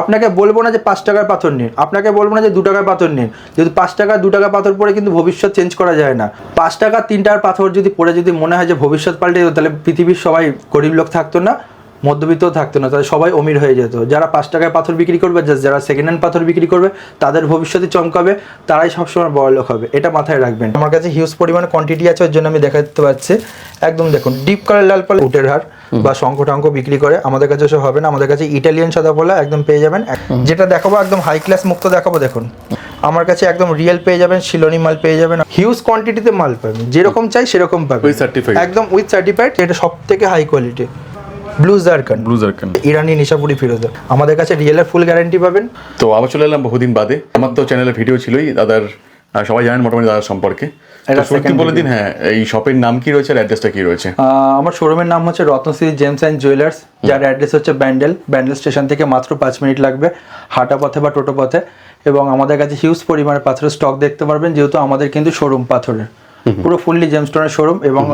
আপনাকে বলব না যে পাঁচ টাকার পাথর নিন, আপনাকে বলব না যে দু টাকার পাথর নিন। যদি পাঁচ টাকা, দু টাকা পাথর পরে কিন্তু ভবিষ্যৎ চেঞ্জ করা যায় না। পাঁচ টাকা, তিন টাকার পাথর যদি পরে যদি মনে হয় যে ভবিষ্যৎ পাল্টে তাহলে পৃথিবীর সবাই গরিব লোক থাকতো না। মধ্যবিত্তও থাকতো না তাহলে সবাই অমির হয়ে যেত। যারা পাঁচ টাকায় পাথর বিক্রি করবে যারা সেকেন্ড হ্যান্ড পাথর বিক্রি করবে তাদের ভবিষ্যতে চমকাবে তারাই সবসময় বড় লোক হবে। এটা মাথায় রাখবেন। আমার কাছে হিউজ পরিমাণে কোয়ান্টিটি আছে ওর জন্য আমি দেখাতে পারছি। একদম দেখুন ডিপ কালার লাল পালা উটের হার বা শঙ্খ টঙ্ক বিক্রি করে আমাদের কাছে ওসব হবে না। আমাদের কাছে ইটালিয়ান সাদা পোলা একদম পেয়ে যাবেন। যেটা দেখাবো একদম হাই ক্লাস মুক্ত দেখাবো দেখুন। আমার কাছে একদম রিয়েল পেয়ে যাবেন শিলনি মাল পেয়ে যাবেন। হিউজ কোয়ান্টিটিতে মাল পাবেন। যেরকম চাই সেরকম পাবেন। একদম উইথ সার্টিফাইড এটা সব থেকে high quality blue zircon blue zircon ইরানি নিশাপুরি ফিরোজা আমাদের কাছে রিয়েলের ফুল গ্যারান্টি পাবেন। তো আবার চলে এলাম বহুদিন বাদে। আমার তো চ্যানেলে ভিডিও ছিলই দাদার সবাই জানেন মোটামুটি দাদার সম্পর্কে। সত্যি বলে দিন হ্যাঁ এই শপের নাম কি রয়েছে আর অ্যাড্রেসটা কি রয়েছে? আহ, আমার শোরুমের নাম হচ্ছে রত্নশ্রী জেমস অ্যান্ড জুয়েলার্স। যার অ্যাড্রেস হচ্ছে ব্যান্ডেল। ব্যান্ডেল স্টেশন থেকে মাত্র পাঁচ মিনিট লাগবে হাঁটা পথে বা টোটো পথে এবং আমাদের কাছে হিউজ পরিমাণে পাথরের স্টক দেখতে পারবেন যেহেতু আমাদের কিন্তু শোরুম পাথরের। পুরো ফুললি জেমস্টোনের শোরুম এবং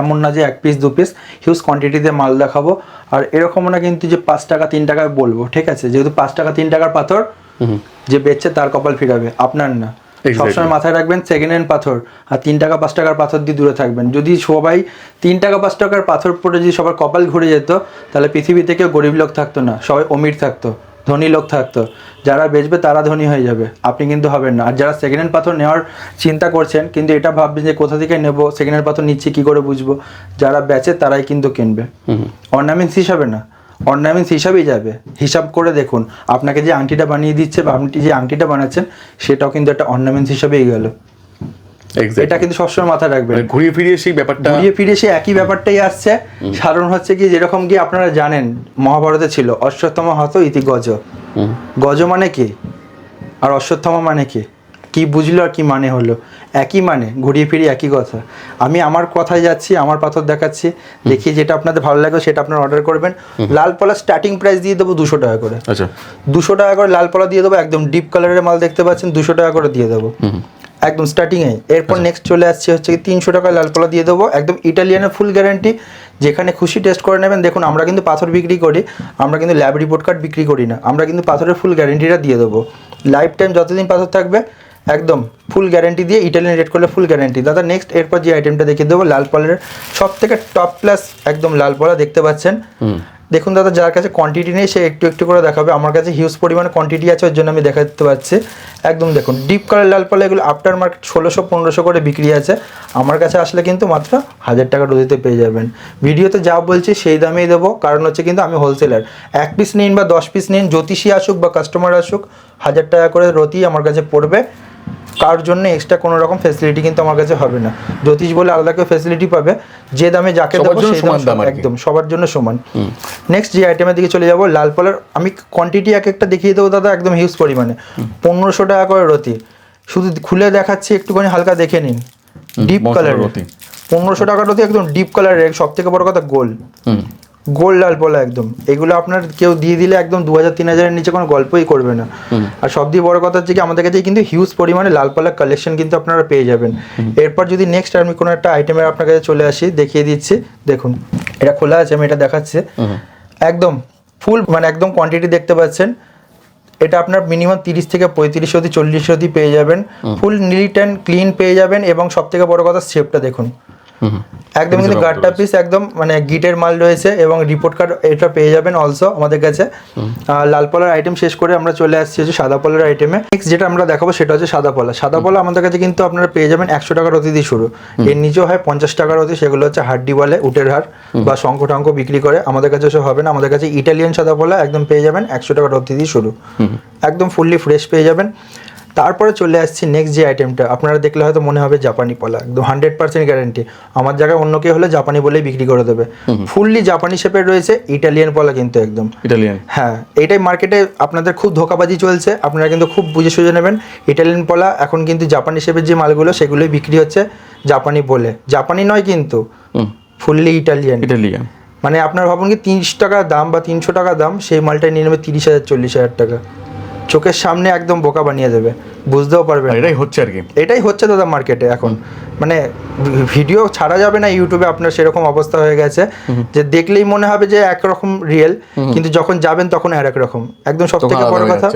এমন না যে এক পিস দু পিস হিউজ কোয়ান্টিটিতে মাল দেখাবো। আর এরকম না কিন্তু যে পাঁচ টাকা তিন টাকায় বলব ঠিক আছে? যেহেতু পাঁচ টাকা তিন টাকার পাথর যে বেচছে তার কপাল ফিরাবে আপনার না। সবসময় মাথায় রাখবেন সেকেন্ড হ্যান্ড পাথর আর তিন টাকা পাঁচ টাকার পাথর দিয়ে দূরে থাকবেন। যদি সবাই তিন টাকা পাঁচ টাকার পাথর পরে যদি সবার কপাল ঘুরে যেত তাহলে পৃথিবীতে কেউ গরিব লোক থাকতো না সবাই অমির থাকতো। ধনী লোক থাকতো। যারা বেচবে তারা ধনী হয়ে যাবে। আপনি কিন্তু হবেন না। আর যারা সেকেন্ড হ্যান্ড পাথর নেওয়ার চিন্তা করছেন কিন্তু এটা ভাববেন যে কোথা থেকে নেব সেকেন্ড হ্যান্ড পাথর নিচ্ছি কী করে বুঝব? যারা বেচে তারাই কিন্তু কিনবে। অর্নামেন্টস হিসাবে না। অর্নামেন্টস হিসাবেই যাবে। হিসাব করে দেখুন। আপনাকে যে আংটিটা বানিয়ে দিচ্ছে বা আপনি যে আংটিটা বানাচ্ছেন সেটাও কিন্তু একটা অর্নামেন্টস হিসাবেই গেল. এটা কিন্তু সবসময় মাথায় রাখবেন। মানে ঘুরিয়ে ফিরিয়ে সেই ব্যাপারটা ঘুরিয়ে ফিরে সে একই ব্যাপারটাই আসছে। কারণ হচ্ছে কি যেরকম কি আপনারা জানেন মহাভারতে ছিল অশ্বত্থম হত ইতি গজ। গজ মানে কি? আর অশ্বত্থমা মানে কি? কি বুঝলো আর কি মানে হলো? একই মানে ঘুরিয়ে ফিরিয়ে একই কথা। আমি আমার কথায় যাচ্ছি আমার পাথর দেখাচ্ছি দেখি যেটা আপনাদের ভালো লাগবে সেটা আপনারা অর্ডার করবেন। লাল পলা স্টার্টিং প্রাইস দিয়ে দেবো দুশো টাকা করে। আচ্ছা। দুশো টাকা করে লাল পলা দিয়ে দেবো একদম ডিপ কালারের মাল দেখতে পাচ্ছেন দুশো টাকা করে দিয়ে দেবো। একদম স্টার্টিংয়ে এরপর নেক্সট চলে আসছে হচ্ছে কি তিনশো টাকা লাল পলা দিয়ে দেবো। একদম ইটালিয়ানের ফুল গ্যারান্টি যেখানে খুশি টেস্ট করে নেবেন। দেখুন আমরা কিন্তু পাথর বিক্রি করি আমরা কিন্তু ল্যাব রিপোর্ট কার্ড বিক্রি করি না। আমরা কিন্তু পাথরের ফুল গ্যারান্টিটা দিয়ে দেবো। লাইফ টাইম যতদিন পাথর থাকবে একদম ফুল গ্যারান্টি দিয়ে ইটালিয়ান রেট করলে ফুল গ্যারান্টি দাদা নেক্সট এরপর যে আইটেমটা দেখিয়ে দেবো লাল পলের সব থেকে টপ ক্লাস একদম লাল পলা দেখতে পাচ্ছেন। দেখুন দাদা, যার কাছে কোয়ান্টিটি নেই, সে একটু একটু করে দেখাবে। আমার কাছে হিউজ পরিমাণে কোয়ান্টিটি আছে, ওর জন্য আমি দেখাতে পারছি। একদম দেখুন ডিপ কালার লাল পালা এগুলো আফটার মার্কেট ষোলোশো, পনেরোশো করে বিক্রি আছে। আমার কাছে আসলে কিন্তু মাত্র হাজার টাকা রোজিতে পেয়ে যাবেন। ভিডিওতে যা বলছি সেই দামেই দেবো। কারণ হচ্ছে কিন্তু আমি হোলসেলার এক পিস নিন বা দশ পিস নিন, জ্যোতিষী আসুক বা কাস্টমার আসুক, হাজার টাকা করে রতি আমার কাছে পড়বে। কার জন্য এক্সট্রা কোনো রকম ফেসিলিটি কিন্তু আমার কাছে হবে না। জ্যোতিষ বলে আলাদা কেউ ফেসিলিটি পাবে যে দামে যাকে দেবো সেই দাম। একদম সবার জন্য সমান। নেক্সট যে আইটেমের দিকে চলে যাব লাল পলার আমি কোয়ান্টিটি এক একটা দেখিয়ে দেবো দাদা একদম হিউজ পরিমাণে। পনেরোশো টাকা করে রতি। শুধু খুলে দেখাচ্ছি একটুখানি হালকা দেখে নিন। ডিপ কালার রতি। পনেরোশো টাকা রতি একদম ডিপ কালারের সব থেকে বড় কথা গোল হুম। গোল লাল পলা একদম। এগুলো আপনার কেউ দিয়ে দিলে একদম দু হাজার তিন হাজারের নিচে কোনো গল্পই করবে না। আর সব দিয়ে বড় কথা হচ্ছে কি আমাদের কাছে কিন্তু হিউজ পরিমাণে লাল পালার কালেকশন কিন্তু আপনারা পেয়ে যাবেন। এরপর যদি নেক্সট আমি কোনো একটা আইটেমের আপনার কাছে চলে আসি দেখিয়ে দিচ্ছি। দেখুন এটা খোলা আছে আমি এটা দেখাচ্ছি। একদম ফুল মানে একদম কোয়ান্টিটি দেখতে পাচ্ছেন। এটা আপনার মিনিমাম তিরিশ থেকে পঁয়ত্রিশ অতি চল্লিশ অতি পেয়ে যাবেন। ফুল নিট অ্যান্ড ক্লিন পেয়ে যাবেন এবং সব থেকে বড় কথা শেপটা দেখুন। একদম কিন্তু গার্ডটা পিস একদম মানে গিটের মাল রয়েছে এবং রিপোর্ট কার্ড এটা পেয়ে যাবেন অলসো আমাদের কাছে। লাল পলার আইটেম শেষ করে আমরা চলে আসছি হচ্ছে সাদা পলার আইটেমে নেক্সট যেটা আমরা দেখাবো সেটা হচ্ছে সাদা পলা। সাদা পলা আমাদের কাছে কিন্তু আপনারা পেয়ে যাবেন একশো টাকার অতি দিয়ে শুরু এর নিচেও হয় পঞ্চাশ টাকার অতি সেগুলো হচ্ছে হাড্ডি বলে উটের হার বা শঙ্খ টঙ্ক বিক্রি করে। আমাদের কাছে সব হবে না। আমাদের কাছে ইটালিয়ান সাদা পলা একদম পেয়ে যাবেন একশো টাকার অতি দিয়ে শুরু একদম ফুললি ফ্রেশ পেয়ে যাবেন। তারপরে চলে আসছি নেক্সট যে আইটেমটা আপনারা দেখলে হয়তো মনে হবে জাপানি পলা একদম হান্ড্রেড পার্সেন্ট গ্যারান্টি আমার জায়গায় অন্য কেউ হলে জাপানি বলেই বিক্রি করে দেবে। ফুললি জাপানি শেপের রয়েছে ইটালিয়ান পলা কিন্তু একদম। ইটালিয়ান হ্যাঁ এটাই মার্কেটে আপনাদের খুব ধোকাবাজি চলছে আপনারা কিন্তু খুব বুঝে সুঝে নেবেন। ইটালিয়ান পলা এখন কিন্তু জাপানি শেপের যে মালগুলো সেগুলোই বিক্রি হচ্ছে জাপানি বলে। জাপানি নয় কিন্তু ফুললি ইটালিয়ান ইটালিয়ান মানে আপনার ভাবুন কি তিরিশ টাকা দাম বা তিনশো টাকা দাম সেই মালটাই নিয়ে নেবে তিরিশ হাজার চল্লিশ হাজার টাকা। চোখের সামনে একদম বোকা বানিয়ে দেবে। বুঝতেও পারবে এটাই হচ্ছে আর কি। এটাই হচ্ছে দাদা মার্কেটে এখন। মানে ভিডিও ছাড়া যাবে না ইউটিউবে আপনার সেরকম অবস্থা হয়ে গেছে যে দেখলেই মনে হবে যে একরকম রিয়েল কিন্তু যখন যাবেন তখন আর এক রকম একদম সব থেকে বড় কথা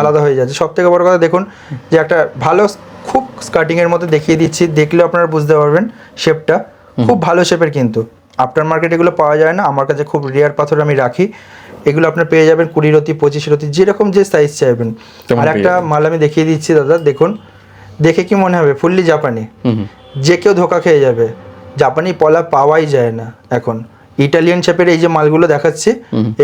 আলাদা হয়ে যাচ্ছে। সব থেকে বড় কথা দেখুন যে একটা ভালো খুব স্কার্টিং এর মধ্যে দেখিয়ে দিচ্ছি দেখলে আপনারা বুঝতে পারবেন শেপটা খুব ভালো শেপের কিন্তু। আফটার মার্কেট এগুলো পাওয়া যায় না। আমার কাছে খুব রেয়ার পাথর আমি রাখি। এগুলো আপনার পেয়ে যাবেন কুড়ি রতি পঁচিশ রতি যেরকম যে সাইজ চাইবেন। আর একটা মাল আমি দেখিয়ে দিচ্ছি দাদা দেখুন। দেখে কি মনে হবে? ফুললি জাপানি। যে কেউ ধোকা খেয়ে যাবে। জাপানি পলা পাওয়াই যায় না এখন। ইটালিয়ান শেপের এই যে মালগুলো দেখাচ্ছি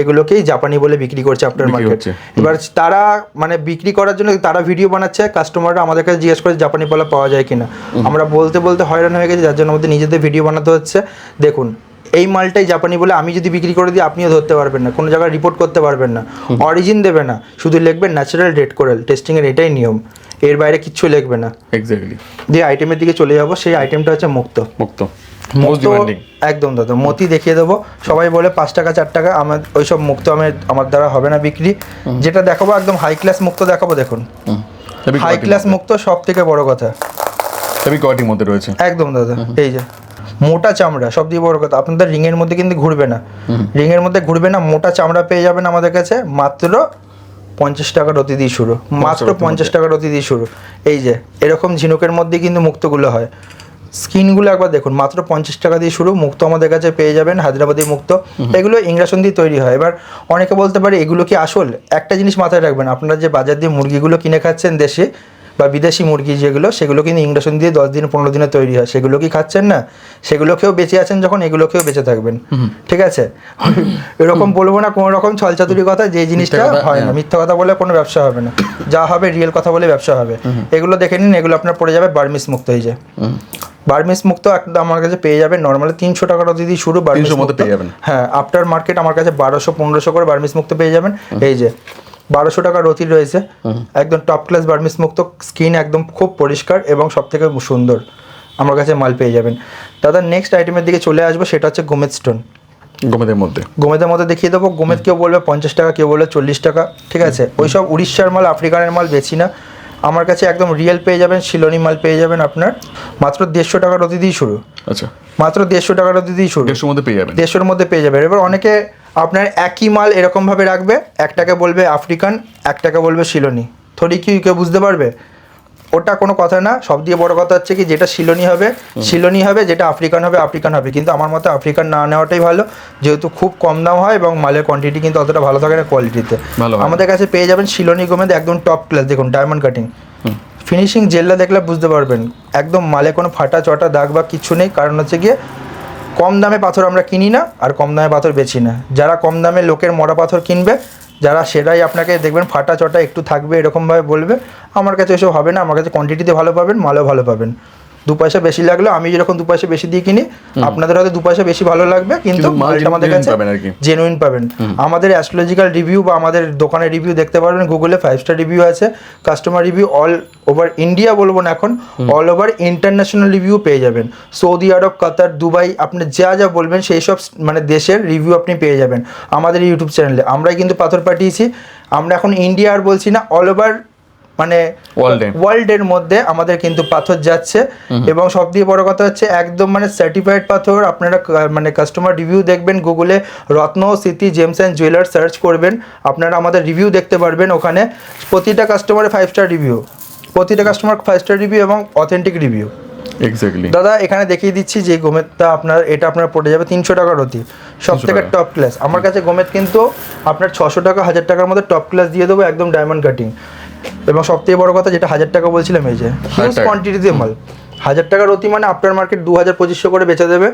এগুলোকেই জাপানি বলে বিক্রি করছে আপনার মার্কেট এবার তারা মানে বিক্রি করার জন্য তারা ভিডিও বানাচ্ছে কাস্টমাররা আমাদের কাছে জিজ্ঞেস করে জাপানি পলা পাওয়া যায় কিনা। আমরা বলতে বলতে হয়রান হয়ে গেছি যার জন্য আমাদের নিজেদের ভিডিও বানাতে হচ্ছে। দেখুন এই মালটাই জাপানি বলে আমি যদি বিক্রি করে দিই আপনিও ধরতে পারবেন না। কোনো জায়গায় রিপোর্ট করতে পারবেন না। অরিজিন দেবে না। শুধু লিখবেন ন্যাচারাল রেড কোরাল টেস্টিংয়ের এটাই নিয়ম। এর বাইরে কিচ্ছু লিখবে না। এক্স্যাক্টলি যে আইটেমের দিকে চলে যাব সেই আইটেমটা হচ্ছে মুক্ত। মুক্ত। একদম দাদা মতি দেখিয়ে দেবো। সবাই বলে পাঁচ টাকা চার টাকা আমার ওইসব মুক্ত আমার আমার দ্বারা হবে না বিক্রি। যেটা দেখাবো একদম হাই ক্লাস মুক্ত দেখাবো দেখুন। হাই ক্লাস মুক্ত। সব থেকে বড় কথা। হেভি কোয়ালিটির মধ্যে রয়েছে। একদম দাদা এই যে। মোটা চামড়া সব থেকে বড় কথা আপনাদের রিং এর মধ্যে কিন্তু ঘুরবে না। রিং এর মধ্যে ঘুরবে না মোটা চামড়া পেয়ে যাবেন আমাদের কাছে মাত্র পঞ্চাশ টাকার দিয়ে শুরু মাত্র পঞ্চাশ টাকার দিয়ে শুরু। এই যে এরকম ঝিনুকের মধ্যে কিন্তু মুক্তগুলো হয়। স্কিনগুলো একবার দেখুন মাত্র পঞ্চাশ টাকা দিয়ে শুরু মুক্ত আমাদের কাছে পেয়ে যাবেন হায়দ্রাবাদি মুক্ত। এগুলো ইংরাসন দিয়ে তৈরি হয়। এবার অনেকে বলতে পারে এগুলো কি আসল? একটা জিনিস মাথায় রাখবেন আপনারা যে বাজার দিয়ে মুরগিগুলো কিনে খাচ্ছেন দেশে বা বিদেশি মুরগি যেগুলো সেগুলো কিন্তু ইংরেশন দিয়ে দশ দিন পনেরো দিনে তৈরি হয়। সেগুলো কি খাচ্ছেন না? সেগুলোকেও বেঁচে আছেন যখন এগুলোকেও বেঁচে থাকবেন। ঠিক আছে? এরকম বলব না কোনো রকম ছলচাতুরি কথা যে জিনিসটা হয় না। হ্যাঁ। মিথ্যা কথা বলে কোনো ব্যবসা হবে না। যা হবে রিয়েল কথা বলে ব্যবসা হবে। এগুলো দেখে নিন এগুলো আপনার পড়ে যাবে বার্মিস মুক্ত হয়ে যায়। বার্মিস মুক্ত একদম আমার কাছে পেয়ে যাবেন। নর্মালি তিনশো টাকার দিদি শুরু বার্মিস 300 মধ্যে মুক্ত। পেয়ে যাবেন। হ্যাঁ আফটার মার্কেট আমার কাছে বারোশো পনেরোশো করে বার্মিস মুক্ত পেয়ে যাবেন। এই যে বারোশো টাকা রতি রয়েছে। একদম টপ ক্লাস বার্মিস মুক্ত স্কিন একদম খুব পরিষ্কার এবং সব থেকে সুন্দর। আমার কাছে মাল পেয়ে যাবেন। দাদা নেক্সট আইটেমের দিকে চলে আসব সেটা হচ্ছে গোমেদ স্টোন গোমেদের মধ্যে। গোমেদের মধ্যে দেখিয়ে দেবো। গোমেদ কেউ বলবে পঞ্চাশ টাকা কেউ বলবে চল্লিশ টাকা ঠিক আছে? ওইসব উড়িষ্যার মাল আফ্রিকানের মাল বেশি না। আমার কাছে একদম রিয়েল পেয়ে যাবেন শিলনি মাল পেয়ে যাবেন আপনার। মাত্র দেড়শো টাকার অতি দিয়ে শুরু। আচ্ছা। মাত্র দেড়শো টাকার অতি দিয়ে শুরু। দেড়শোর মধ্যে পেয়ে যাবেন। দেড়শোর মধ্যে পেয়ে যাবেন। এবার অনেকে আপনার একই মাল এরকমভাবে রাখবে একটাকে বলবে আফ্রিকান একটাকে বলবে শিলনি। থরি কি কেউ বুঝতে পারবে? ওটা কোনো কথা না সব দিয়ে বড় কথা হচ্ছে কি যেটা শিলনি হবে শিলনি হবে যেটা আফ্রিকান হবে আফ্রিকান হবে। কিন্তু আমার মতে আফ্রিকান না নেওয়াটাই ভালো যেহেতু খুব কম দাম হয় এবং মালের কোয়ান্টিটি কিন্তু অতটা ভালো থাকে না কোয়ালিটিতে আমাদের কাছে পেয়ে যাবেন শিলনি গোমেদ একদম টপ ক্লাস দেখুন ডায়মন্ড কাটিং ফিনিশিং জেলটা দেখলে বুঝতে পারবেন একদম মালে কোনো ফাটা চটা দাগ বা কিছু নেই কারণ হচ্ছে গিয়ে কম দামে পাথর আমরা কিনি না আর কম দামে পাথর বেছি না। যারা কম দামে লোকের মরা পাথর কিনবে, যারা সেটাই আপনাকে দেখবেন, ফাটা চটা একটু থাকবে এরকমভাবে বলবে, আমার কাছে এসব হবে না, আমার কাছে কোয়ান্টিটিতে ভালো পাবেন, মালও ভালো পাবেন। দু পয়সা বেশি লাগল আমি যেরকম দু পয়সা বেশি দিয়ে কিনি আপনাদের হয়তো দু পয়সা বেশি ভালো লাগবে কিন্তু মালটা আমাদের কাছে। জেনুইন পাবেন। আমাদের অ্যাস্ট্রোলজিক্যাল রিভিউ বা আমাদের দোকানের রিভিউ দেখতে পারবেন গুগলে ফাইভ স্টার রিভিউ আছে customer review all over India বলব না এখন অল ওভার ইন্টারন্যাশনাল রিভিউ পেয়ে যাবেন। সৌদি আরব কাতার দুবাই আপনি যা যা বলবেন সেই সব মানে দেশের রিভিউ আপনি পেয়ে যাবেন। আমাদের ইউটিউব চ্যানেলে আমরাই কিন্তু পাথর পাঠিয়েছি। আমরা এখন ইন্ডিয়া আর বলছি না অল ওভার মানে। ওয়ার্ল্ডের মধ্যে আমাদের কিন্তু পাথর যাচ্ছে। এবং সব দিয়ে বড় কথা হচ্ছে একদম মানে সার্টিফাইড পাথর আপনারা মানে কাস্টমার রিভিউ দেখবেন গুগলে রত্ন Smriti gems and jeweller search করবেন। আপনারা আমাদের রিভিউ দেখতে পারবেন ওখানে। প্রতিটা কাস্টমারের ফাইভ স্টার রিভিউ প্রতিটা কাস্টমার ফাইভ স্টার রিভিউ এবং অথেন্টিক রিভিউ এক্স্যাক্টলি দাদা এখানে দেখিয়ে দিচ্ছি যে গোমেদটা আপনার এটা আপনার পড়ে যাবে তিনশো টাকার অতি। সব থেকে টপ ক্লাস আমার কাছে গোমেদ কিন্তু আপনার ছশো টাকা হাজার টাকার মধ্যে টপ ক্লাস দিয়ে দেবো একদম ডায়মন্ড কাটিং এবং সব থেকে বড় কথা যেটা হাজার টাকা বলছিলাম এই যে হিউজ কোয়ান্টিটিতে মাল। হাজার টাকার রতি মানে আফটার মার্কেট দু হাজার পঁচিশশো করে বেচে দেবে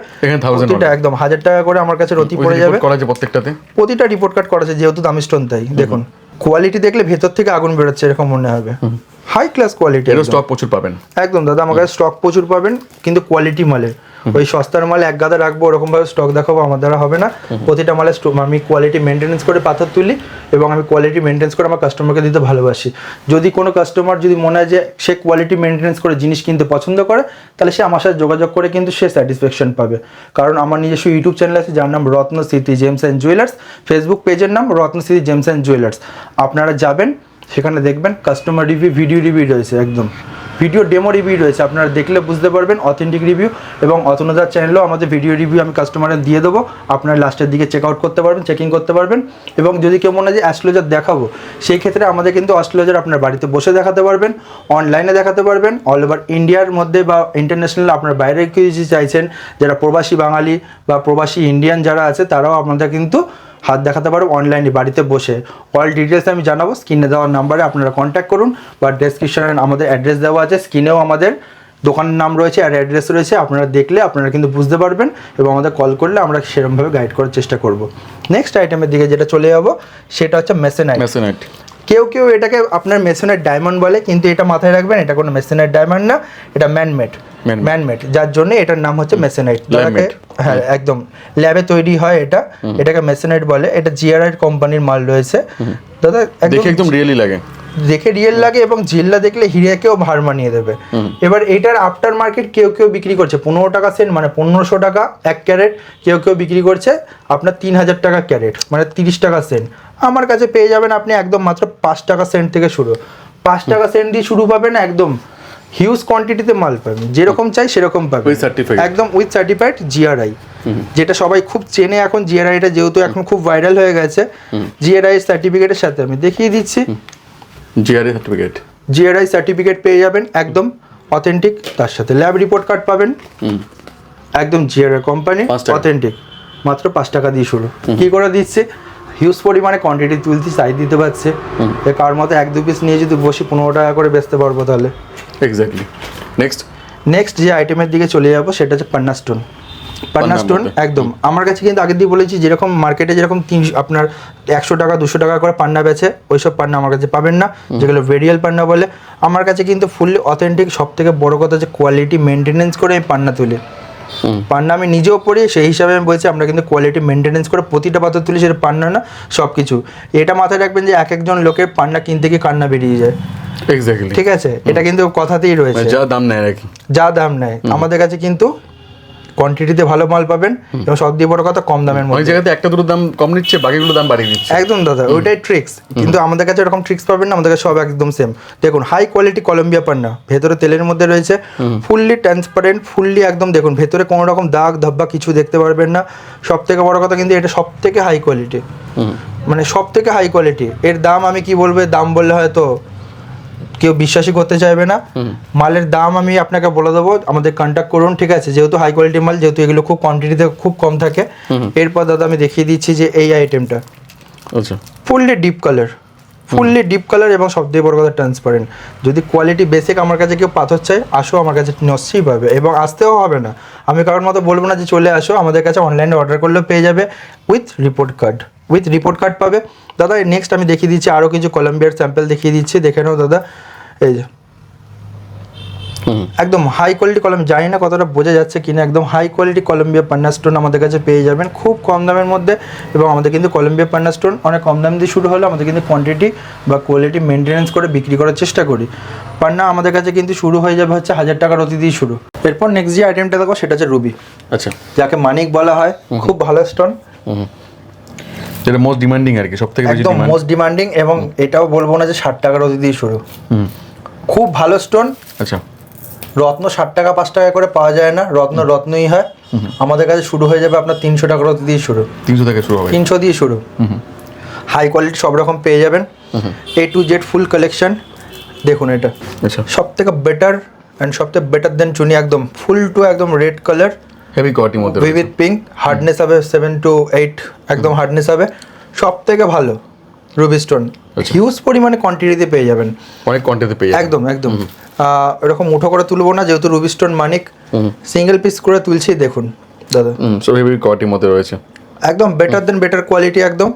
প্রতিটা একদম হাজার টাকা করে আমার কাছে রতি পড়ে যাবে। প্রত্যেকটাতে? প্রতিটা রিপোর্ট কার্ড করা আছে যেহেতু দামি স্টোন তাই। দেখুন কোয়ালিটি দেখলে ভেতর থেকে আগুন বেরোচ্ছে এরকম মনে হবে। হাই ক্লাস কোয়ালিটি স্টক প্রচুর পাবেন। একদম দাদা আমার কাছে স্টক প্রচুর পাবেন কিন্তু কোয়ালিটি মালে ওই সস্তার মাল এক গাদা রাখব ওরকম ভাবে স্টক দেখাবো আমার দ্বারা হবে না। প্রতিটা মালে আমি কোয়ালিটি মেনটেনেন্স করে পাথর তুলি এবং আমি কোয়ালিটি মেনটেন্স করে আমার কাস্টমারকে দিতে ভালোবাসি। যদি কোনো কাস্টমার যদি মনে হয় যে সে কোয়ালিটি মেনটেনেন্স করে জিনিস কিনতে পছন্দ করে তাহলে সে আমার সাথে যোগাযোগ করে কিন্তু সে স্যাটিসফ্যাকশন পাবে। কারণ আমার নিজস্ব ইউটিউব চ্যানেল আছে যার নাম রত্ন Smriti gems and jewellers Facebook পেজের নাম রত্ন স্মৃতি জেমস অ্যান্ড জুয়েলার্স আপনারা যাবেন সেখানে দেখবেন কাস্টমার রিভিউ ভিডিও রিভিউ রয়েছে একদম। ভিডিও ডেমো রিভিউ রয়েছে, আপনারা দেখলে বুঝতে পারবেন অথেন্টিক রিভিউ এবং অতনুদার চ্যানেলেও আমাদের ভিডিও রিভিউ আমি কাস্টমারের দিয়ে দেবো, আপনারা লাস্টের দিকে চেক আউট করতে পারবেন চেকিং করতে পারবেন, এবং যদি কেউ মনে হয় যে অ্যাস্ট্রোলজার দেখাবো, সেই ক্ষেত্রে আমাদের কিন্তু অ্যাস্ট্রোলজার আপনার বাড়িতে বসে দেখাতে পারবেন অনলাইনে দেখাতে পারবেন অল ওভার ইন্ডিয়ার মধ্যে বা ইন্টারন্যাশনাল আপনার বাইরে যদি চাইছেন, যারা প্রবাসী বাঙালি বা প্রবাসী ইন্ডিয়ান যারা আছে, তারাও আপনাদের কিন্তু হাত দেখাতে পারো অনলাইনে বাড়িতে বসে। অল ডিটেলস আমি জানাব স্ক্রিনে দেওয়ার নাম্বারে আপনারা কন্ট্যাক্ট করুন বা ডেসক্রিপশনে আমাদের অ্যাড্রেস দেওয়া আছে। স্ক্রিনেও আমাদের দোকানের নাম রয়েছে আর অ্যাড্রেস রয়েছে আপনারা দেখলে আপনারা কিন্তু বুঝতে পারবেন এবং আমাদের কল করলে আমরা সেরকমভাবে গাইড করার চেষ্টা করব। নেক্সট আইটেমের দিকে যেটা চলে যাব সেটা হচ্ছে মেসেনাইট মেসোনাইট কেউ কেউ এটাকে আপনার মেশিনের ডায়মন্ড বলে কিন্তু এটা মাথায় রাখবেন এটা কোনো মেশিনের ডায়মন্ড না এটা ম্যানমেড। ম্যানমেড যার জন্য এটার নাম হচ্ছে মেসেনাইট হ্যাঁ একদম। ল্যাবে তৈরি হয় এটা। এটাকে মেসেনাইট বলে। এটা জিআরআই কোম্পানির মাল রয়েছে। দাদা দেখে একদম রিয়েলি লাগে। দেখে রিয়েল লাগে এবং জিল্লা দেখলে হিরেকেও ভার মানিয়ে দেবে। এবার এটার আফটার মার্কেট কেউ কেউ বিক্রি করছে। পনেরো টাকা সেন্ট মানে পনেরোশো টাকা এক ক্যারেট কেউ কেউ বিক্রি করছে। আপনার তিন হাজার টাকা ক্যারেট মানে তিরিশ টাকা সেন্ট। আমার কাছে পেয়ে যাবেন আপনি একদম মাত্র পাঁচ টাকা সেন্ট থেকে শুরু। পাঁচ টাকা সেন্ট দিয়ে শুরু পাবেন একদম হিউজ কোয়ান্টিটিতে মাল পাবেন। যেরকম চাই সেরকম পাবেন। একদম উইথ সার্টিফাইড জিআরআই যেটা সবাই খুব চেনে এখন জিআরআইটা যেহেতু এখন খুব ভাইরাল হয়ে গেছে। জিআরআই সার্টিফিকেটের সাথে আমি দেখিয়ে দিচ্ছি। জিআরআই সার্টিফিকেট জিআরআই সার্টিফিকেট পেয়ে যাবেন একদম অথেন্টিক তার সাথে ল্যাব রিপোর্ট কার্ড পাবেন। একদম জিআরআই কোম্পানি অথেন্টিক মাত্র পাঁচ টাকা দিয়ে শুরু। কি করে দিচ্ছে? হিউজ পরিমাণে কোয়ান্টিটি তুলতে সাইজ দিতে পারছে। কার মতো এক দু পিস নিয়ে যদি বসে পনেরো টাকা করে বেচতে পারব তাহলে। এক্স্যাক্টলি নেক্সট নেক্সট যে আইটেমের দিকে চলে যাব সেটা হচ্ছে পান্না স্টোন পান্না স্টোন একদম। আমার কাছে কিন্তু আগের দিয়ে বলেছি যেরকম মার্কেটে যেরকম তিনশো আপনার একশো টাকা দুশো টাকা করে পান্না বেচে ওইসব পান্না আমার কাছে পাবেন না। যেগুলো ভেরিয়াল পান্না বলে। আমার কাছে কিন্তু ফুললি অথেন্টিক সব থেকে বড় কথা হচ্ছে কোয়ালিটি মেনটেনেন্স করে আমি পান্না তুলি। পান্না আমি নিজেও পড়ি সেই হিসাবে আমি বলছি আমরা কিন্তু কোয়ালিটি মেনটেনেন্স করে প্রতিটা পাথর তুলি সেটা পান্না না সব কিছু এটা মাথায় রাখবেন যে এক একজন লোকের পান্না কিনতে গিয়ে কান্না বেরিয়ে যায়। এক্স্যাক্টলি ঠিক আছে? এটা কিন্তু কথাতেই রয়েছে। যা দাম নেয় নাকি যা দাম নেয়। আমাদের কাছে কিন্তু কোয়ান্টিটিতে ভালো মাল পাবেন এবং সব দিয়ে বড় কথা কম দামের মধ্যে। জায়গাতে একটা দুটো দাম কম নিচ্ছে বাকিগুলো দাম বাড়িয়ে দিচ্ছে। একদম দাদা ওইটাই ট্রিক্স কিন্তু আমাদের কাছে এরকম ট্রিক্স পাবেন না আমাদের কাছে সব একদম সেম দেখুন হাই কোয়ালিটি কলম্বিয়া পান্না ভেতরে তেলের মধ্যে রয়েছে ফুললি ট্রান্সপারেন্ট ফুললি একদম দেখুন ভেতরে কোনো রকম দাগ ধব্বা কিছু দেখতে পারবেন না। সব থেকে বড় কথা কিন্তু এটা সব থেকে হাই কোয়ালিটি মানে সব থেকে হাই কোয়ালিটি এর দাম আমি কি বলব দাম বললে হয়তো কেউ বিশ্বাসই করতে চাইবে না। মালের দাম আমি আপনাকে বলে দেবো আমাদের কন্ট্যাক্ট করুন ঠিক আছে? যেহেতু হাই কোয়ালিটি মাল যেহেতু এগুলো খুব কোয়ান্টিটিতে খুব কম থাকে। এরপর দাদা আমি দেখিয়ে দিচ্ছি যে এই আইটেমটা আচ্ছা। Fully deep colour fully deep colour এবং সব থেকে বড় কথা ট্রান্সপারেন্ট যদি কোয়ালিটি বেসিক আমার কাছে কেউ পাথর চাই আসো আমার কাছে নিশ্চয়ই পাবে এবং আসতেও হবে না। আমি কারোর মতো বলব না যে চলে আসো আমাদের কাছে অনলাইনে অর্ডার করলেও পেয়ে যাবে with report card with report card পাবে। দাদা নেক্সট আমি দেখিয়ে দিচ্ছি আরও কিছু কলম্বিয়ার স্যাম্পল দেখিয়ে দিচ্ছি দেখে নাও দাদা। এই যে। একদম হাই কোয়ালিটি কলম জানি না কতটা বোঝা যাচ্ছে কিনা একদম হাই কোয়ালিটি কলম্বিয়া পান্না স্টোন আমাদের কাছে পেয়ে যাবেন খুব কম দামের মধ্যে এবং আমাদের কিন্তু কলম্বিয়া পান্না স্টোন অনেক কম দাম দিয়ে শুরু হলে আমাদের কিন্তু কোয়ান্টিটি বা কোয়ালিটি মেনটেনেন্স করে বিক্রি করার চেষ্টা করি। পান্না আমাদের কাছে কিন্তু শুরু হয়ে যাবে হচ্ছে হাজার টাকার অতি দিয়ে শুরু। এরপর নেক্সট যে আইটেমটা দেখো সেটা হচ্ছে রুবি আচ্ছা। যাকে মানিক বলা হয় খুব ভালো স্টোন যেটা মোস্ট ডিমান্ডিং আর কি সব থেকে বেশি একদম মোস্ট ডিমান্ডিং এবং এটাও বলব না যে ষাট টাকার অতি দিয়ে শুরু। হুম। খুব ভালো স্টোন আচ্ছা। রত্ন ষাট টাকা পাঁচ টাকা করে পাওয়া যায় না। রত্ন রত্নই হয়। আমাদের কাছে শুরু হয়ে যাবে আপনার তিনশো অতি দিয়ে শুরু। তিনশো থেকে শুরু হবে। তিনশো দিয়ে শুরু। হাই কোয়ালিটি সব রকম পেয়ে যাবেন। A to Z full collection দেখুন এটা। আচ্ছা। সব থেকে বেটার অ্যান্ড সব থেকে বেটার দেন চুনি একদম। ফুল টু একদম রেড কালার হেভি কোয়ালিটির মধ্যে উইথ পিঙ্ক হার্ডনেস হবে সেভেন টু এইট একদম হার্ডনেস হবে। সব থেকে ভালো। Ruby stone. হিউজ পরিমাণে কোয়ান্টিটিতে পেয়ে যাবেন। অনেক কোয়ান্টিটিতে পেয়ে একদম একদম। এরকম মুঠো করে তুলবো না যেহেতু রুবি স্টোন মানিক। সিঙ্গেল পিস করে তুলছি দেখুন দাদা। সব হেভি কোয়ালিটির মধ্যে রয়েছে। একদম বেটার দেন বেটার কোয়ালিটি একদম।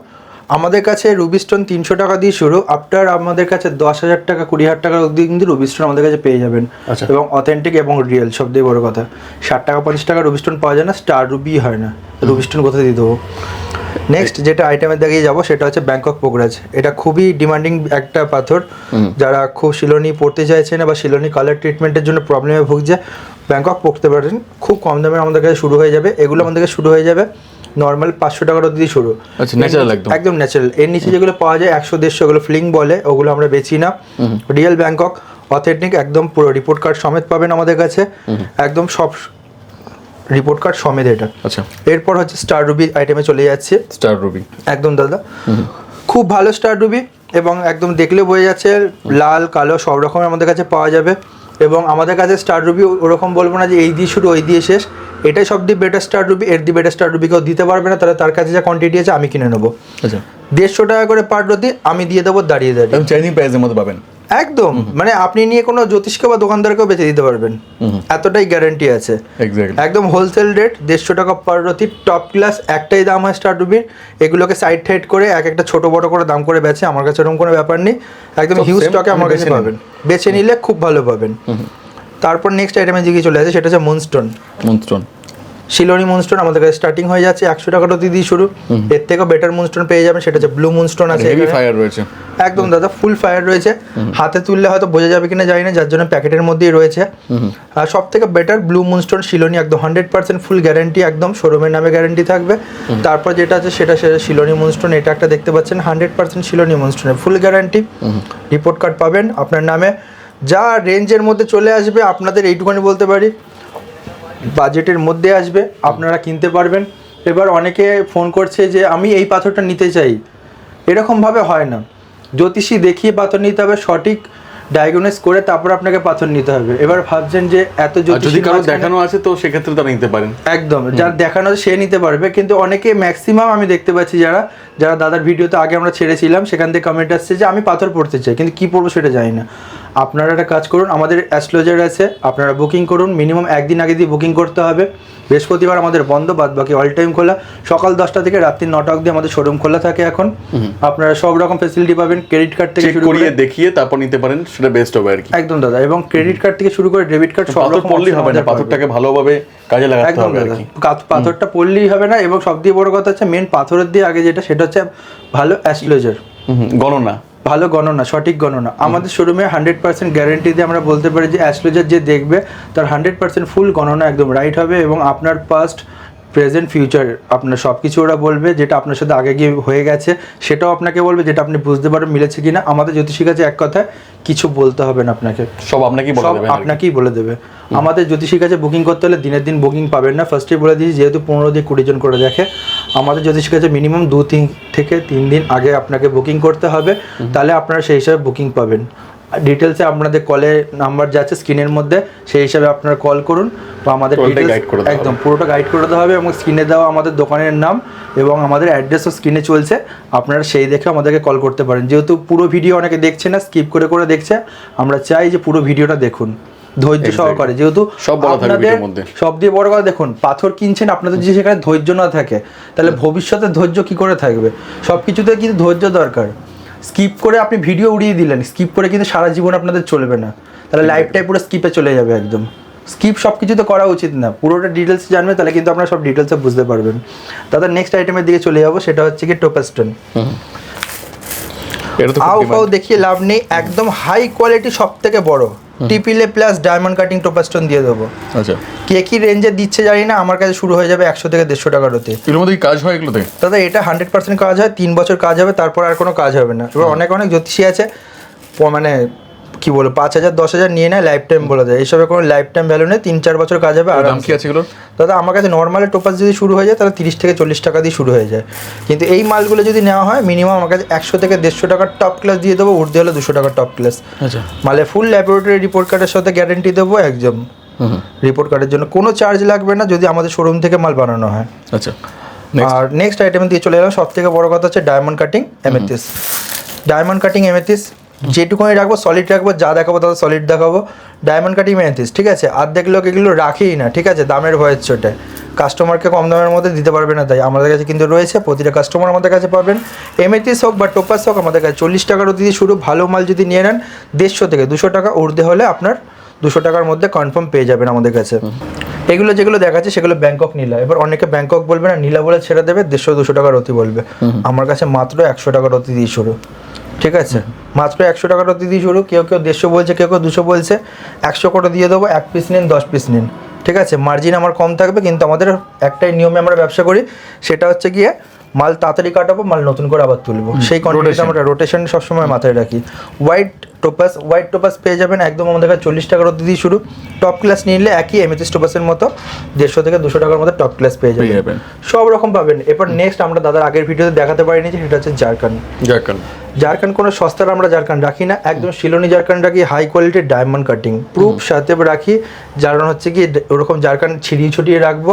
আমাদের কাছে রুবি স্টোন তিনশো টাকা দিয়ে শুরু। আফটার আমাদের কাছে দশ হাজার টাকা কুড়ি হাজার টাকা অবধি কিন্তু রুবি স্টোন আমাদের কাছে পেয়ে যাবেন। আচ্ছা। এবং অথেন্টিক এবং রিয়েল সব থেকে বড় কথা। ষাট টাকা পঞ্চাশ টাকা রুবি স্টোন পাওয়া যায় না স্টার রুবি হয় না। রুবি স্টোন কোথায় দিয়ে দেবো? নেক্সট যেটা আইটেমের দিকে যাব সেটা হচ্ছে ব্যাংকক পোকরাজ এটা খুবই ডিমান্ডিং একটা পাথর। যারা খুব শিলনি পড়তে চাইছে না বা শিলনি কালার ট্রিটমেন্টের জন্য প্রবলেমে ভুগছে ব্যাংকক পড়তে পারেন। খুব কম দামে আমাদের কাছে শুরু হয়ে যাবে। এগুলো আমাদের কাছে শুরু হয়ে যাবে। নর্মাল পাঁচশো টাকার দিয়ে শুরু। আচ্ছা, একদম। একদম ন্যাচারাল এর নিচে যেগুলো পাওয়া যায় একশো দেড়শো ওগুলো ফ্লিং বলে ওগুলো আমরা বেচি না। রিয়েল ব্যাংকক অথেন্টিক একদম পুরো রিপোর্ট কার্ড সমেত পাবেন আমাদের কাছে। একদম সব রিপোর্ট কার্ড সমেত এটা। আচ্ছা। এরপর হচ্ছে স্টার রুবি আইটেমে চলে যাচ্ছে। স্টার রুবি একদম দাদা। খুব ভালো স্টার রুবি এবং একদম দেখলে বোঝা যাচ্ছে লাল কালো সব রকমের আমাদের কাছে পাওয়া যাবে। এবং আমাদের কাছে স্টার রুবি ওরকম বলব না যে এই দিয়ে শুরু ওই দিয়ে শেষ। এটাই সব দিয়ে বেটার স্টার রুবি এর দিয়ে বেটার স্টার রুবি কেউ দিতে পারবে না তাহলে তার কাছে যা কোয়ান্টিটি আছে আমি কিনে নেব। আচ্ছা। দেড়শো টাকা করে পার রতি আমি দিয়ে দেবো দাঁড়িয়ে দাঁড়িয়ে। একদম চাইনিং প্রাইসের মধ্যে পাবেন। একদম। মানে আপনি নিয়ে কোনো জ্যোতিষকে বা দোকানদারকেও বেঁচে দিতে পারবেন। এতটাই গ্যারান্টি আছে। একদম হোলসেল রেট দেড়শো টাকা পার রতি টপ ক্লাস একটাই দাম হয় স্টার রুবির এগুলোকে সাইড টাইড করে এক একটা ছোট বড় করে দাম করে বেচে আমার কাছে এরকম কোনো ব্যাপার নেই। একদম হিউজ স্টকে আমার কাছে পাবেন। বেছে নিলে খুব ভালো পাবেন। তারপর নেক্সট আইটেমে যে চলে আসে সেটা হচ্ছে মুনস্টোন মন্ত্রণ শিলনি মুনস্টোন আমাদের কাছে স্টার্টিং হয়ে যাচ্ছে একশো টাকা রতি দিয়ে শুরু। এর থেকেও বেটার মুনস্টোন পেয়ে যাবেন সেটা হচ্ছে ব্লু মুনস্টোন আছে হেভি ফায়ার রয়েছে। একদম দাদা ফুল ফায়ার রয়েছে। হাতে তুললে হয়তো বোঝা যাবে কিনা জানি না যার জন্য প্যাকেটের মধ্যেই রয়েছে। আর সব থেকে বেটার ব্লু মুনস্টোন শিলোনি একদম হান্ড্রেড পার্সেন্ট ফুল গ্যারান্টি একদম শোরুমের নামে গ্যারান্টি থাকবে। তারপর যেটা আছে সেটা সেটা শিলোনি মুনস্টোন এটা একটা দেখতে পাচ্ছেন হান্ড্রেড পার্সেন্ট শিলোনি মুনস্টোনের ফুল গ্যারান্টি রিপোর্ট কার্ড পাবেন আপনার নামে। যা রেঞ্জের মধ্যে চলে আসবে আপনাদের এইটুখানি বলতে পারি। বাজেটের মধ্যে আসবে আপনারা কিনতে পারবেন। এবার অনেকে ফোন করছে যে আমি এই পাথরটা নিতে চাই। এরকমভাবে হয় না। জ্যোতিষী দেখিয়ে পাথর নিতে হবে সঠিক ডায়াগনোস করে তারপর আপনাকে পাথর নিতে হবে। এবার ভাবছেন যে এত যদি কারও দেখানো আছে তো সেক্ষেত্রে তারা নিতে পারেন। একদম যার দেখানো আছে সে নিতে পারবে। কিন্তু অনেকে ম্যাক্সিমাম আমি দেখতে পাচ্ছি যারা যারা দাদার ভিডিওতে আগে আমরা ছেড়েছিলাম সেখান থেকে কমেন্ট আসছে যে আমি পাথর পড়তে চাই। কিন্তু কি পড়ব সেটা জানি না। আপনারা একটা কাজ করুন আমাদের অ্যাস্ট্রোলজার আছে আপনারা বুকিং করুন মিনিমাম একদিন আগে দিয়ে বুকিং করতে হবে। বৃহস্পতিবার আমাদের বন্ধ বাদ বাকি অল টাইম খোলা। সকাল দশটা থেকে রাত্রি নটা অবধি আমাদের শোরুম খোলা থাকে এখন। আপনারা সব রকম ফেসিলিটি পাবেন ক্রেডিট কার্ড থেকে শুরু করে দেখিয়ে তারপর নিতে পারেন সেটা বেস্ট হবে আর কি। একদম দাদা এবং ক্রেডিট কার্ড থেকে শুরু করে ডেবিট কার্ড সব রকম পড়লেই হবে না পাথরটাকে ভালোভাবে কাজে লাগাতে হবে আর কি। পাথরটা পড়লেই হবে না এবং সব দিয়ে বড় কথা হচ্ছে মেন পাথরের দিয়ে আগে যেটা সেটা হচ্ছে ভালো অ্যাস্ট্রোলজার। গণনা। ভালো গণনা সঠিক গণনা। আমাদের শোরুমে হান্ড্রেড পার্সেন্ট গ্যারেন্টি দিয়ে আমরা বলতে পারি যে অ্যাস্ট্রোলজার যে দেখবে তার হান্ড্রেড পার্সেন্ট ফুল গণনা একদম রাইট হবে এবং আপনার পাস্ট প্রেজেন্ট ফিউচার আপনার সব কিছু ওরা বলবে যেটা আপনার সাথে আগে গিয়ে হয়ে গেছে সেটাও আপনাকে বলবে যেটা আপনি বুঝতে পারবেন মিলেছে কিনা। আমাদের জ্যোতিষীর কাছে এক কথায় কিছু বলতে হবে না আপনাকে। সব আপনাকেই বলে সব। আপনাকেই বলে দেবে। আমাদের জ্যোতিষীর কাছে বুকিং করতে হলে দিনের দিন বুকিং পাবেন না। ফার্স্টে বলে দিয়েছি যেহেতু পনেরো দিয়ে কুড়ি জন করে দেখে আমাদের জ্যোতিষীর কাছে মিনিমাম দু তিন থেকে তিন দিন আগে আপনাকে বুকিং করতে হবে। তাহলে আপনারা সেই হিসাবে বুকিং পাবেন। ডিটেলসে আপনাদের কলে নাম্বার যাচ্ছে স্ক্রিনের মধ্যে সেই হিসাবে আপনারা কল করুন। বা আমাদের একদম পুরোটা গাইড করে দেওয়া হবে এবং স্ক্রিনে দেওয়া আমাদের দোকানের নাম এবং আমাদের অ্যাড্রেসও স্ক্রিনে চলছে। আপনারা সেই দেখে আমাদেরকে কল করতে পারেন। যেহেতু পুরো ভিডিও অনেকে দেখছে না স্কিপ করে করে দেখছে আমরা চাই যে পুরো ভিডিওটা দেখুন। ধৈর্য সহকারে যেহেতু সব আপনাদের সব দিয়ে বড় কথা দেখুন পাথর কিনছেন আপনাদের যদি সেখানে ধৈর্য না থাকে তাহলে ভবিষ্যতে ধৈর্য কি করে থাকবে? সব কিছুতে কিন্তু ধৈর্য দরকার। স্কিপ করে আপনি ভিডিও উড়িয়ে দিলেন স্কিপ করে কিন্তু সারা জীবন আপনাদের চলবে না। তাহলে লাইফটাই পুরো স্কিপে চলে যাবে একদম। স্কিপ সব কিছু তো করা উচিত না পুরোটা ডিটেলস জানবে তাহলে কিন্তু আপনারা সব ডিটেলসে বুঝতে পারবেন। দাদা নেক্সট আইটেমের দিকে চলে যাব সেটা হচ্ছে কি টোপাস্টন আও ফাও দেখিয়ে লাভ নেই একদম হাই কোয়ালিটি সব থেকে বড়। Triple plus diamond cutting topaz stone দিয়ে দেবো। আচ্ছা। কে কি রেঞ্জে দিচ্ছে জানি না আমার কাছে শুরু হয়ে যাবে একশো থেকে দেড়শো টাকার হতে এর মধ্যে কাজ হয় এগুলোতে? দাদা এটা হান্ড্রেড পার্সেন্ট কাজ হয় তিন বছর কাজ হবে তারপর আর কোনো কাজ হবে না। এবার অনেক অনেক জ্যোতিষী আছে মানে কি বলব পাঁচ হাজার দশ হাজার নিয়ে নেয় লাইফ টাইম বলে দেয়। এইসবের কোনো লাইফ টাইম ভ্যালু নেই তিন চার বছর কাজ হবে আর দাম কি আছে এগুলোর? দাদা আমার কাছে নর্মালি টোপাস যদি শুরু হয়ে যায় তাহলে তিরিশ থেকে চল্লিশ টাকা দিয়ে শুরু হয়ে যায়। কিন্তু এই মালগুলো যদি নেওয়া হয় মিনিমাম আমার কাছে একশো থেকে দেড়শো টাকার টপ ক্লাস দিয়ে দেবো উঠতে হলে দুশো টাকার টপ ক্লাস আচ্ছা। মালে ফুল ল্যাবরেটরি রিপোর্ট কার্ডের সাথে গ্যারেন্টি দেবো একদম। হুম রিপোর্ট কার্ডের জন্য। কোনো চার্জ লাগবে না যদি আমাদের শোরুম থেকে মাল বানানো হয়। আচ্ছা আর নেক্সট আইটেম দিয়ে চলে এলাম সব থেকে বড় কথা হচ্ছে diamond cutting amethyst diamond cutting amethyst যেটুকুনি রাখব সলিড রাখব যা দেখাবো তাদের সলিড দেখাবো। ডায়মন্ড কাটিং এমেথিস ঠিক আছে? অর্ধেক লোক এগুলো রাখেই না ঠিক আছে? দামের ভয়ের চোটে। কাস্টমারকে কম দামের মধ্যে দিতে পারবে না তাই। আমাদের কাছে কিন্তু রয়েছে প্রতিটা কাস্টমার আমাদের কাছে পাবেন। এমএটিস হোক বা টোপাস হোক আমাদের কাছে চল্লিশ টাকার অতি শুরু। ভালো মাল যদি নিয়ে নেন দেড়শো থেকে দুশো টাকা উর্ধে হলে আপনার দুশো টাকার মধ্যে কনফার্ম পেয়ে যাবেন আমাদের কাছে। এগুলো যেগুলো দেখাচ্ছে সেগুলো ব্যাংকক নীলা। এবার অনেকে ব্যাংকক বলবে না নীলা বলে ছেড়ে দেবে দেড়শো দুশো টাকার অতি বলবে। আমার কাছে মাত্র একশো টাকার অতি দিয়ে শুরু। ঠিক আছে? মাত্র একশো টাকাটা দিদি দিয়ে শুরু। কেউ কেউ দেড়শো বলছে কেউ কেউ দুশো বলছে। একশো করে দিয়ে দেবো এক পিস নিন দশ পিস নিন। ঠিক আছে? মার্জিন আমার কম থাকবে কিন্তু আমাদের একটাই নিয়মে আমরা ব্যবসা করি। সেটা হচ্ছে গিয়ে মাল তাড়াতাড়ি কাটাবো মাল নতুন করে আবার তুলবো। সেই কন্ডিশন. আমরা রোটেশন সবসময় মাথায় রাখি। হোয়াইট টোপাস হোয়াইট টোপাস পেয়ে যাবেন একদম আমাদের কাছে চল্লিশ টাকার অব্দি দিয়ে শুরু। টপ ক্লাস নিলে একই এমএথিস টোপাসের মতো দেড়শো থেকে দুশো টাকার মধ্যে টপ ক্লাস পেয়ে যাবেন। সব রকম পাবেন। এরপর নেক্সট আমরা দাদার আগের ভিডিওতে দেখাতে পারিনি যে সেটা হচ্ছে জারকান জারকান জারকান কোনো সস্তার আমরা জারকান রাখি না। একদম শিলনি জারকান রাখি হাই কোয়ালিটির ডায়মন্ড কাটিং প্রুফ সাথে রাখি। যার হচ্ছে কি ওরকম জারকান ছিড়িয়ে ছুটিয়ে রাখব।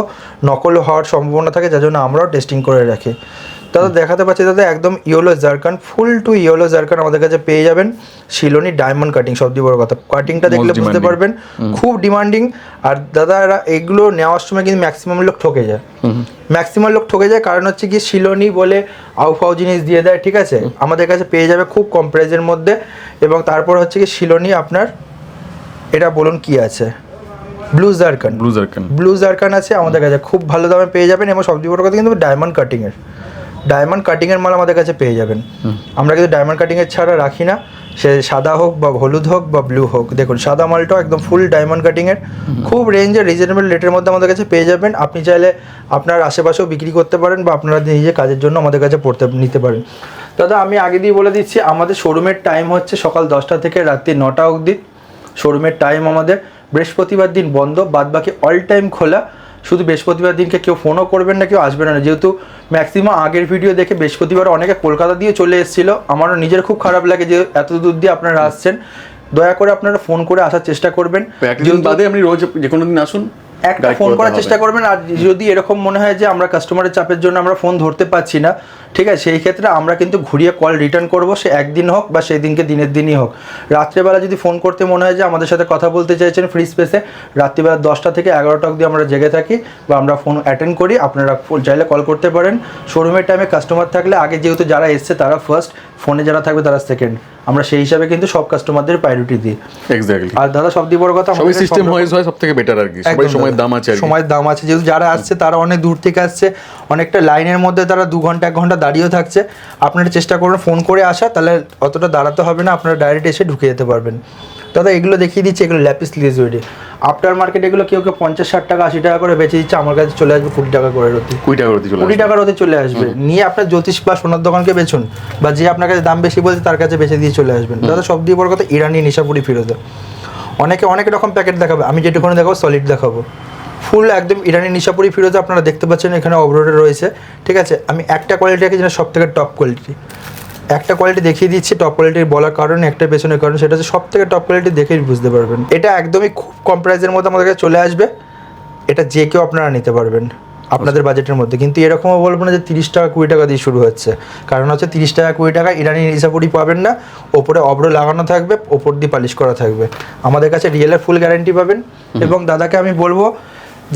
নকল হওয়ার সম্ভাবনা থাকে যার জন্য আমরাও টেস্টিং করে রাখি। দাদা দেখাতে পাচ্ছি দাদা একদম yellow zircon full to yellow zircon আমাদের কাছে পেয়ে যাবেন। শিলনি ডায়মন্ড কাটিং সবচেয়ে বড় কথা। কাটিংটা দেখলে বুঝতে পারবেন খুব ডিমান্ডিং আর দাদা এরা এগুলো নেওয়ার সময় কিন্তু ম্যাক্সিমাম লোক ঠকে যায়। ম্যাক্সিমাম লোক ঠকে যায় কারণ হচ্ছে কি শিলনি বলে আউফাউ জিনিস দিয়ে দেয় ঠিক আছে? আমাদের কাছে পেয়ে যাবে খুব কম প্রাইজের মধ্যে। এবং তারপর হচ্ছে কি শিলনি আপনার এটা বলুন কি আছে? Blue zircon blue zircon blue zircon আছে আমাদের কাছে খুব ভালো দামে পেয়ে যাবেন। এবং সবচেয়ে বড় কথা কিন্তু ডায়মন্ড কাটিংয়ের ডায়মন্ড কাটিংয়ের মাল আমাদের কাছে পেয়ে যাবেন। আমরা কিন্তু ডায়মন্ড কাটিংয়ের ছাড়া রাখি না। সে সাদা হোক বা হলুদ হোক বা ব্লু হোক। দেখুন সাদা মালটাও একদম ফুল ডায়মন্ড কাটিংয়ের খুব রেঞ্জে রিজনেবল রেটের মধ্যে আমাদের কাছে পেয়ে যাবেন। আপনি চাইলে আপনার আশেপাশেও বিক্রি করতে পারেন বা আপনারা নিজে কাজের জন্য আমাদের কাছে পড়তে নিতে পারেন। দাদা আমি আগে দিয়ে বলে দিচ্ছি আমাদের শোরুমের টাইম হচ্ছে সকাল দশটা থেকে রাত্রি নটা অবধি। শোরুমের টাইম আমাদের। বৃহস্পতিবার দিন বন্ধ বাদ বাকি অল টাইম খোলা। শুধু বৃহস্পতিবার দিনকে কেউ ফোনও করবেন না কেউ আসবেন না। যেহেতু ম্যাক্সিমাম আগের ভিডিও দেখে বৃহস্পতিবার অনেকে কলকাতা দিয়ে চলে এসেছিল। আমারও নিজের খুব খারাপ লাগে যে এত দূর দিয়ে আপনারা আসছেন। দয়া করে আপনারা ফোন করে আসার চেষ্টা করবেন। বাদে আপনি রোজ যে কোনো দিন আসুন একটা ফোন করার চেষ্টা করবেন। আর যদি এরকম মনে হয় যে আমরা কাস্টমারের চাপের জন্য আমরা ফোন ধরতে পারছি না ঠিক আছে সেই ক্ষেত্রে আমরা কিন্তু ঘুরিয়ে কল রিটার্ন করব সে একদিন হোক বা সেই দিনকে দিনের দিনই হোক। রাত্রেবেলা যদি ফোন করতে মনে হয় যে আমাদের সাথে কথা বলতে চাইছেন ফ্রি স্পেসে রাত্রিবেলা দশটা থেকে এগারোটা অবধি আমরা জেগে থাকি বা আমরা ফোন অ্যাটেন্ড করি আপনারা চাইলে কল করতে পারেন। শোরুমের টাইমে কাস্টমার থাকলে আগে যেহেতু যারা এসছে তারা ফার্স্ট ফোনে যারা থাকবে তারা সেকেন্ড আমরা সেই হিসাবে কিন্তু সব কাস্টমারদের প্রায়োরিটি দিই। এক্স্যাক্টলি আর দাদা সবথেকে বড় কথা আমাদের সিস্টেম ওয়াইজ হয় সব থেকে বেটার আর কি। সবাই সময়ের দাম আছে সময়ের দাম আছে। যেহেতু যারা আসছে তারা অনেক দূর থেকে আসছে। অনেকটা লাইনের মধ্যে তারা দু ঘণ্টা এক ঘণ্টা দাঁড়িয়েও থাকছে। আপনারা চেষ্টা করুন ফোন করে আসা তাহলে অতটা দাঁড়াতে হবে না আপনারা ডাইরেক্ট এসে ঢুকে যেতে পারবেন। দাদা এগুলো দেখিয়ে দিচ্ছি এগুলো ল্যাপিস লিজুইডি আফটার মার্কেট এগুলো কেউ কেউ পঞ্চাশ ষাট টাকা আশি টাকা করে বেঁচে দিচ্ছে আমার কাছে চলে আসবে কুড়ি টাকা করে রতি কুড়ি টাকা চলে কুড়ি। টাকার ওতে চলে আসবে। নিয়ে আপনার জ্যোতিষ বা সোনার দোকানকে বেচুন বা যে আপনার কাছে দাম বেশি বলছে তার কাছে বেচে দিয়ে চলে আসবেন। দাদা সব দিয়ে বড় কথা ইরানি নিশাপুরি ফিরোজা। অনেকে অনেক রকম প্যাকেট দেখাবে আমি যেটুকুনি দেখাবো সলিড দেখাবো। ফুল একদম ইরানি নিশাপুরি ফিরোজা আপনারা দেখতে পাচ্ছেন এখানে অবরোডে রয়েছে। ঠিক আছে আমি একটা কোয়ালিটি রাখি যেটা সব থেকে টপ কোয়ালিটি একটা কোয়ালিটি দেখিয়ে দিচ্ছি টপ কোয়ালিটির বলার কারণে একটা পেছনের কারণ সেটা হচ্ছে সব থেকে টপ কোয়ালিটি দেখেই বুঝতে পারবেন। এটা একদমই খুব কম প্রাইসের মধ্যে আমাদের কাছে চলে আসবে। এটা যে কেউ আপনারা নিতে পারবেন আপনাদের বাজেটের মধ্যে। কিন্তু এরকমও বলব না যে তিরিশ টাকা কুড়ি টাকা দিয়ে শুরু হচ্ছে। কারণ হচ্ছে তিরিশ টাকা কুড়ি টাকা ইরানি নিশাপুরি পাবেন না। ওপরে অব্র লাগানো থাকবে ওপর দিয়ে পালিশ করা থাকবে। আমাদের কাছে রিয়েলের ফুল গ্যারেন্টি পাবেন। এবং দাদাকে আমি বলব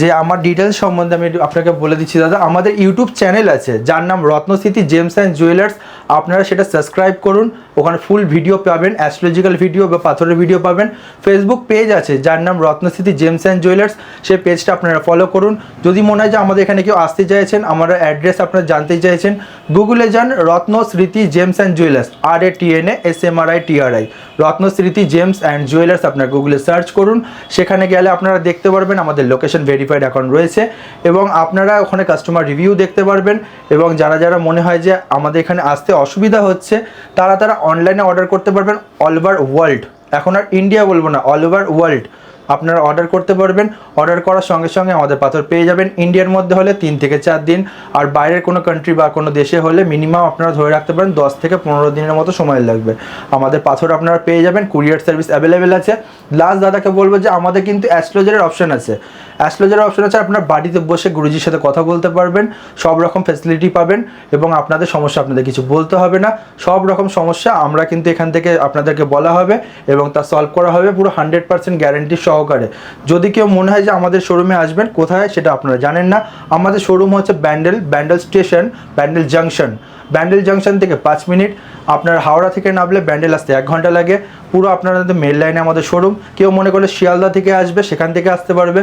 যে আমার ডিটেলস সম্বন্ধে আমি আপনাকে বলে দিচ্ছি, দাদা, আমাদের ইউটিউব চ্যানেল আছে, যার নাম রত্নস্থিতি জেমস অ্যান্ড জুয়েলার্স। আপনারা সেটা সাবস্ক্রাইব করুন, ওখানে ফুল ভিডিও পাবেন অ্যাস্ট্রোলজিক্যাল ভিডিও বা পাথরের ভিডিও পাবেন। ফেসবুক পেজ আছে, যার নাম রত্নস্থিতি জেমস অ্যান্ড জুয়েলার্স সেই পেজটা আপনারা ফলো করুন। যদি মনে হয় যে আমাদের এখানে কেউ আসতে চাইছেন আমার অ্যাড্রেস আপনারা জানতে চাইছেন গুগলে যান Ratna Smriti gems and jewellers R A T N A S M R I T R I Ratna Smriti gems and jewellers আপনার গুগলে সার্চ করুন। সেখানে গেলে আপনারা দেখতে পারবেন আমাদের লোকেশন ভেরিফাইড অ্যাকাউন্ট রয়েছে এবং আপনারা ওখানে কাস্টমার রিভিউ দেখতে পারবেন এবং যারা যারা মনে হয় যে আমাদের এখানে আসতে অসুবিধা হচ্ছে, তারা তারা অনলাইনে অর্ডার করতে পারবেন অল ওভার ওয়ার্ল্ড এখন আর ইন্ডিয়া বলব না অল ওভার ওয়ার্ল্ড আপনারা অর্ডার করতে পারবেন। অর্ডার করার সঙ্গে সঙ্গে আমাদের পাথর পেয়ে যাবেন। ইন্ডিয়ার মধ্যে হলে তিন থেকে চার দিন। আর বাইরের কোনো কান্ট্রি বা কোনো দেশে হলে মিনিমাম আপনারা ধরে রাখতে পারেন দশ থেকে পনেরো দিনের মতো সময় লাগবে। আমাদের পাথর আপনারা পেয়ে যাবেন। কুরিয়ার সার্ভিস অ্যাভেলেবেল আছে। লাস্ট দাদাকে বলব যে আমাদের কিন্তু অ্যাস্ট্রোলজারের অপশন আছে। অ্যাস্ট্রোলজারের অপশন আছে, আপনার বাড়িতে বসে গুরুজির সাথে কথা বলতে পারবেন। সব রকম ফেসিলিটি পাবেন এবং আপনাদের সমস্যা আপনাদের কিছু বলতে হবে না। সব রকম সমস্যা আমরা কিন্তু এখান থেকে আপনাদেরকে বলা হবে এবং তা সলভ করা হবে। পুরো হান্ড্রেড পার্সেন্ট গ্যারেন্টি সহকারে। যদি কেউ মনে হয় যে আমাদের শোরুমে আসবেন, কোথায়, সেটা আপনারা জানেন না। আমাদের শোরুম হচ্ছে Bandel Bandel station, Bandel junction Bandel junction থেকে পাঁচ মিনিট। আপনার হাওড়া থেকে নামলে ব্যান্ডেল আসতে এক ঘণ্টা লাগে। পুরো আপনাদের মেল লাইনে আমাদের শোরুম কেউ মনে করলে শিয়ালদা থেকে আসবে, সেখান থেকে আসতে পারবে।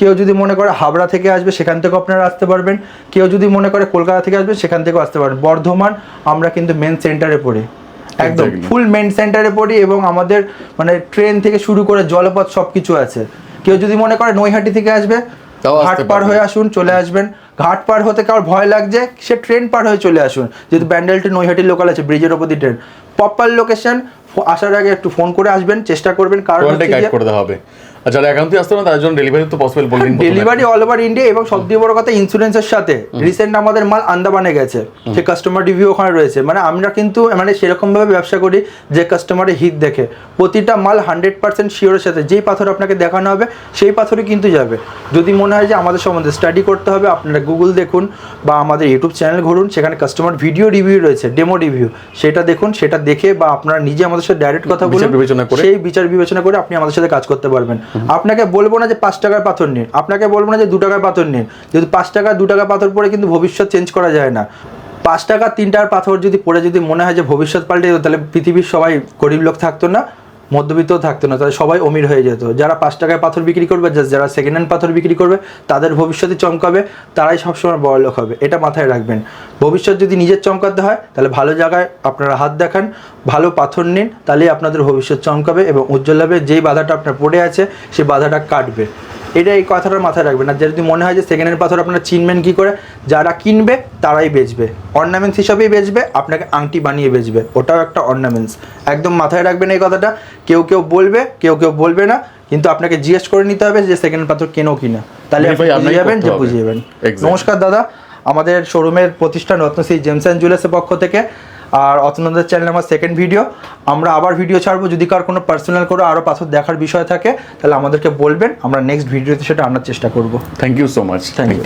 কেউ যদি মনে করে হাবড়া থেকে আসবে, সেখান থেকেও আপনারা আসতে পারবেন। কেউ যদি মনে করে কলকাতা থেকে আসবে, সেখান থেকেও আসতে পারবেন। বর্ধমান, আমরা কিন্তু মেন সেন্টারে পড়ি। একদম ফুল মেন সেন্টারে পড়ি এবং আমাদের মানে ট্রেন থেকে শুরু করে জলপথ সবকিছু আছে। কেউ যদি মনে করে নৈহাটি থেকে আসবে ঘাট পার হয়ে আসুন চলে আসবেন। ঘাট পার হতে কারোর ভয় লাগছে সে ট্রেন পার হয়ে চলে আসুন। যেহেতু ব্যান্ডেলটি নৈহাটি লোকাল আছে ব্রিজের ওপর দিয়ে ট্রেন প্রপার লোকেশন আসার আগে একটু ফোন করে আসবেন চেষ্টা করবেন। কারণ হবে। আর যারা একান্তই আসতে পারে তার জন্য ডেলিভারি তো পসিবল বলে ডেলিভারি অল ওভার ইন্ডিয়া এবং সবথেকে বড় কথা ইন্স্যুরেন্সের সাথে। রিসেন্ট আমাদের মাল আন্দামানে গেছে। সে কাস্টমার রিভিউ ওখানে রয়েছে। মানে আমরা কিন্তু মানে সেরকম ভাবে ব্যবসা করি যে কাস্টমারের হিত দেখে। প্রতিটা মাল হান্ড্রেড পার্সেন্ট শিওরের সাথে। যেই পাথর আপনাকে দেখানো হবে সেই পাথরই কিন্তু যাবে। যদি মনে হয় যে আমাদের সম্বন্ধে স্টাডি করতে হবে আপনারা গুগল দেখুন বা আমাদের ইউটিউব চ্যানেল ঘুরুন সেখানে কাস্টমার ভিডিও রিভিউ রয়েছে ডেমো রিভিউ সেটা দেখুন সেটা দেখে বা আপনারা নিজে আমাদের সাথে ডাইরেক্ট কথা বলুন। বিবেচনা করে। সেই বিচার বিবেচনা করে আপনি আমাদের সাথে কাজ করতে পারবেন। আপনাকে বলব না যে পাঁচ টাকার পাথর নিন, আপনাকে বলব না যে দু টাকার পাথর নিন। যদি পাঁচ টাকা, দু টাকা পাথর পরে কিন্তু ভবিষ্যৎ চেঞ্জ করা যায় না। পাঁচ টাকা, তিন টাকার পাথর যদি পড়ে যদি মনে হয় যে ভবিষ্যৎ পাল্টে তাহলে পৃথিবীর সবাই গরিব লোক থাকতো না। মধ্যবিত্তও থাকতো না, তাহলে সবাই অমির হয়ে যেত। যারা পাঁচ টাকায় পাথর বিক্রি করবে, যারা সেকেন্ড হ্যান্ড পাথর বিক্রি করবে, তাদের ভবিষ্যতে চমকাবে, তারাই সবসময় বড় লোক হবে। এটা মাথায় রাখবেন। ভবিষ্যৎ যদি নিজের চমকাতে হয়, তাহলে ভালো জায়গায় আপনারা হাত দেখান, ভালো পাথর নিন, তাহলেই আপনাদের ভবিষ্যৎ চমকাবে এবং উজ্জ্বল হবে। যেই বাধাটা আপনার পড়ে আছে, সেই বাধাটা কাটবে। এটা এই কথাটা মাথায় রাখবেন। আর যদি মনে হয় যে সেকেন্ড হ্যান্ড পাথর আপনারা চিনবেন কি করে যারা কিনবে তারাই বেচবে। অর্নামেন্টস হিসাবেই বেচবে আপনাকে আংটি বানিয়ে বেচবে। ওটাও একটা অর্নামেন্টস একদম মাথায় রাখবেন এই কথাটা। কেউ কেউ বলবে কেউ কেউ বলবে না কিন্তু আপনাকে জিজ্ঞেস করে নিতে হবে যে সেকেন্ড পাথর কেনো কিনা। তাহলে আপনি বুঝে যাবেন যে হবে। বুঝে যাবেন। নমস্কার দাদা। আমাদের শোরুমের প্রতিষ্ঠান রত্নশ্রী জেমস অ্যান্ড জুয়েলার্সের পক্ষ থেকে। আর অতনন্দার চ্যানেল আমার সেকেন্ড ভিডিও আমরা আবার ভিডিও ছাড়বো যদি কার কোনো পার্সোনাল করে আরও পাথর দেখার বিষয় থাকে তাহলে আমাদেরকে বলবেন আমরা নেক্সট ভিডিওতে সেটা আনার চেষ্টা করব। Thank you so much thank you